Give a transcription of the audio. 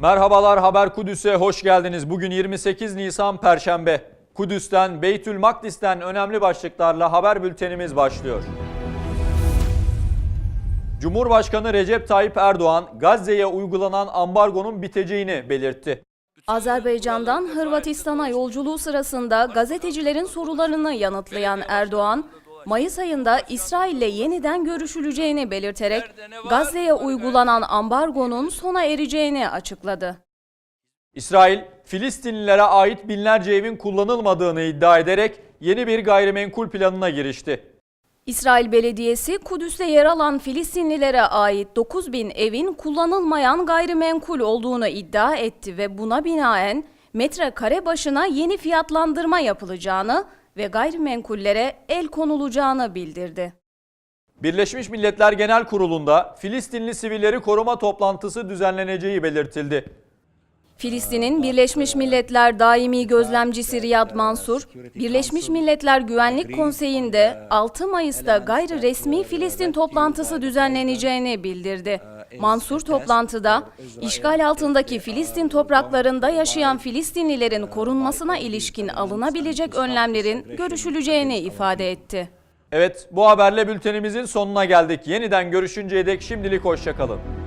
Merhabalar Haber Kudüs'e hoş geldiniz. Bugün 28 Nisan Perşembe. Kudüs'ten, Beytül Makdis'ten önemli başlıklarla haber bültenimiz başlıyor. Cumhurbaşkanı Recep Tayyip Erdoğan Gazze'ye uygulanan ambargonun biteceğini belirtti. Azerbaycan'dan Hırvatistan'a yolculuğu sırasında gazetecilerin sorularını yanıtlayan Erdoğan, Mayıs ayında İsrail'le yeniden görüşüleceğini belirterek Gazze'ye uygulanan ambargonun sona ereceğini açıkladı. İsrail, Filistinlilere ait binlerce evin kullanılmadığını iddia ederek yeni bir gayrimenkul planına girişti. İsrail Belediyesi Kudüs'te yer alan Filistinlilere ait 9 bin evin kullanılmayan gayrimenkul olduğunu iddia etti ve buna binaen metrekare başına yeni fiyatlandırma yapılacağını ve gayrimenkullere el konulacağını bildirdi. Birleşmiş Milletler Genel Kurulu'nda Filistinli sivilleri koruma toplantısı düzenleneceği belirtildi. Filistin'in Birleşmiş Milletler Daimi Gözlemcisi Riyad Mansur, Birleşmiş Milletler Güvenlik Konseyi'nde 6 Mayıs'ta gayri resmi Filistin toplantısı düzenleneceğini bildirdi. Mansur toplantıda işgal altındaki Filistin topraklarında yaşayan Filistinlilerin korunmasına ilişkin alınabilecek önlemlerin görüşüleceğini ifade etti. Evet bu haberle bültenimizin sonuna geldik. Yeniden görüşünceye dek şimdilik hoşçakalın.